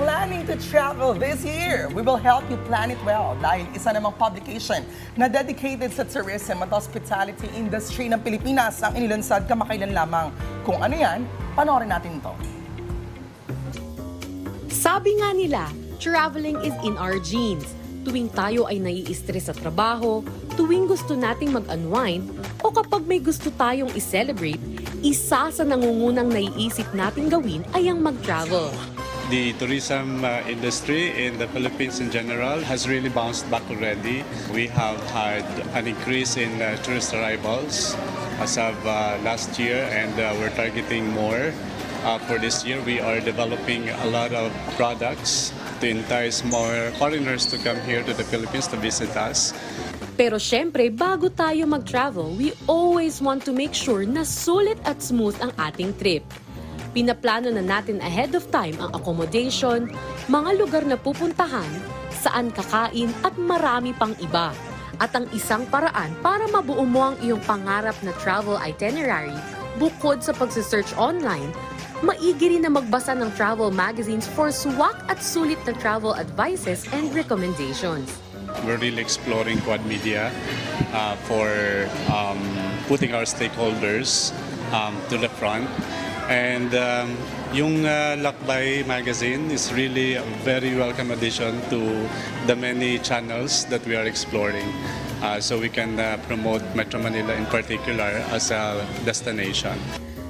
planning to travel this year? We will help you plan it well dahil isa namang publication na dedicated sa tourism at hospitality industry ng Pilipinas ang inilunsad kamakailan lamang. Kung ano yan, panoorin natin to. Sabi nga nila, traveling is in our genes. Tuwing tayo ay nai-stress sa trabaho, tuwing gusto nating mag-unwind, o kapag may gusto tayong i-celebrate, isa sa nangungunang naiisip nating gawin ay ang mag-travel. The tourism uh, industry in the Philippines in general has really bounced back already. We have had an increase in uh, tourist arrivals as of uh, last year, and uh, we're targeting more. Uh, for this year, we are developing a lot of products to entice more foreigners to come here to the Philippines to visit us. Pero syempre, bago tayo mag-travel, we always want to make sure na sulit at smooth ang ating trip. Pinaplano na natin ahead of time ang accommodation, mga lugar na pupuntahan, saan kakain at marami pang iba. At ang isang paraan para mabuo mo ang iyong pangarap na travel itinerary, bukod sa pagsisearch online, maigi rin na magbasa ng travel magazines for swak at sulit na travel advices and recommendations. We're really exploring Quad Media uh, for um, putting our stakeholders um, to the front. And um, yung uh, Lakbay magazine is really a very welcome addition to the many channels that we are exploring. Uh, so we can uh, promote Metro Manila in particular as a destination.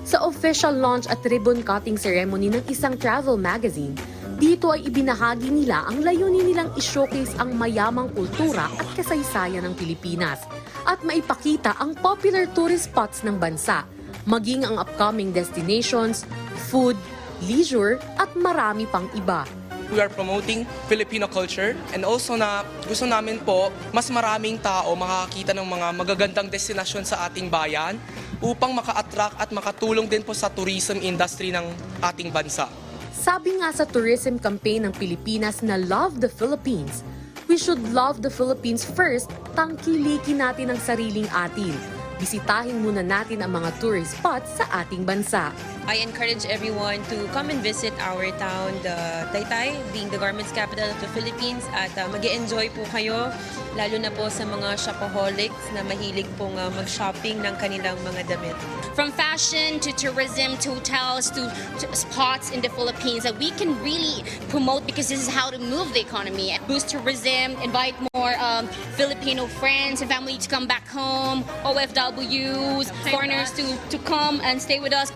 Sa official launch at ribbon cutting ceremony ng isang travel magazine, dito ay ibinahagi nila ang layunin nilang i-showcase ang mayamang kultura at kasaysayan ng Pilipinas at maipakita ang popular tourist spots ng bansa, maging ang upcoming destinations, food, leisure at marami pang iba. we are promoting Filipino culture and also na gusto namin po mas maraming tao makakita ng mga magagandang destinasyon sa ating bayan upang maka-attract at makatulong din po sa tourism industry ng ating bansa. Sabi nga sa tourism campaign ng Pilipinas na Love the Philippines, we should love the Philippines first, tangkilikin natin ang sariling atin. Bisitahin muna natin ang mga tourist spots sa ating bansa. I encourage everyone to come and visit our town, the Taytay, being the garments capital of the Philippines. At uh, mag enjoy po kayo, lalo na po sa mga shopaholics na mahilig pong uh, mag-shopping ng kanilang mga damit. from fashion to tourism to hotels to, to spots in the Philippines that we can really promote because this is how to move the economy, boost tourism, invite more um, Filipino friends and family to come back home, OFWs, foreigners to, to come and stay with us.